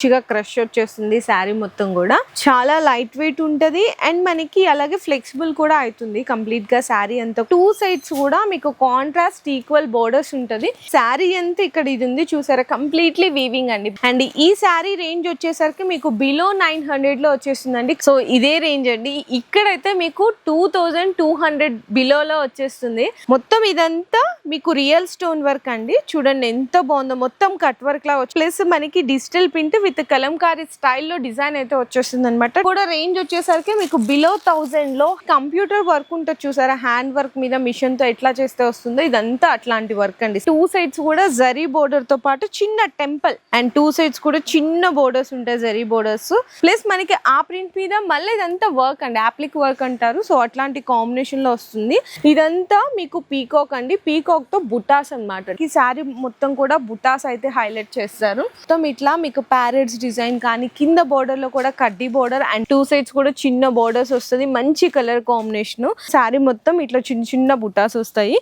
మంచిగా క్రష్ వచ్చేస్తుంది శారీ మొత్తం కూడా. చాలా లైట్ వెయిట్ ఉంటుంది అండ్ మనకి అలాగే ఫ్లెక్సిబుల్ కూడా అవుతుంది కంప్లీట్గా శారీ అంతా. టూ సైడ్స్ కూడా మీకు కాంట్రాస్ట్ ఈక్వల్ బోర్డర్స్ ఉంటుంది. శారీ అంతా ఇక్కడ ఇది ఉంది చూసారా? కంప్లీట్లీ వీవింగ్ అండి. అండ్ ఈ శారీ రేంజ్ వచ్చేసరికి మీకు బిలో నైన్ హండ్రెడ్లో వచ్చేస్తుందండి. సో ఇదే రేంజ్ అండి. ఇక్కడైతే మీకు టూ థౌజండ్ టూ హండ్రెడ్ బిలోలో వచ్చేస్తుంది. మొత్తం ఇదంతా మీకు రియల్ స్టోన్ వర్క్ అండి. చూడండి ఎంత బాగుందో. మొత్తం కట్ వర్క్ లా వచ్చి ప్లస్ మనకి డిజిటల్ ప్రింట్ విత్ కలంకారీ స్టైల్లో డిజైన్ అయితే వచ్చేసింది అనమాట కూడా రేంజ్ వచ్చేసరికి మీకు బిలో థౌజండ్లో కంప్యూటర్ వర్క్ ఉంటుంది చూసారా? హ్యాండ్ వర్క్ మీద మిషన్తో ఎట్లా చేస్తే వస్తుందో? ఇదంతా అట్లాంటి వర్క్ అండి. టూ సైడ్స్ కూడా జరీ బోర్డర్తో పాటు చిన్న టెంపుల్ అండ్ టూ సైడ్స్ కూడా చిన్న బోర్డర్స్ ఉంటాయి జరీ బోర్డర్స్ ప్లస్ మనకి ఆ ప్రింట్ మీద మళ్ళీ ఇదంతా వర్క్ అండి. యాప్లిక్ వర్క్ అంటారు. సో అట్లాంటి కాంబినేషన్లో వస్తుంది. ఇదంతా మీకు పీకాక్ అండి. పీకాక్తో బుటాస్ అన్నమాట. ఈ శారీ మొత్తం కూడా బుటాస్ అయితే హైలైట్ చేస్తారు. మొత్తం ఇట్లా మీకు ప్యారెట్స్ డిజైన్ కానీ కింద బోర్డర్లో కూడా కడ్డీ బోర్డర్ అండ్ టూ సైడ్స్ కూడా చిన్న బోర్డర్స్ వస్తుంది. మంచి కలర్ కాంబినేషన్ శారీ మొత్తం ఇట్లా చిన్న చిన్న బుటాస్ వస్తాయి.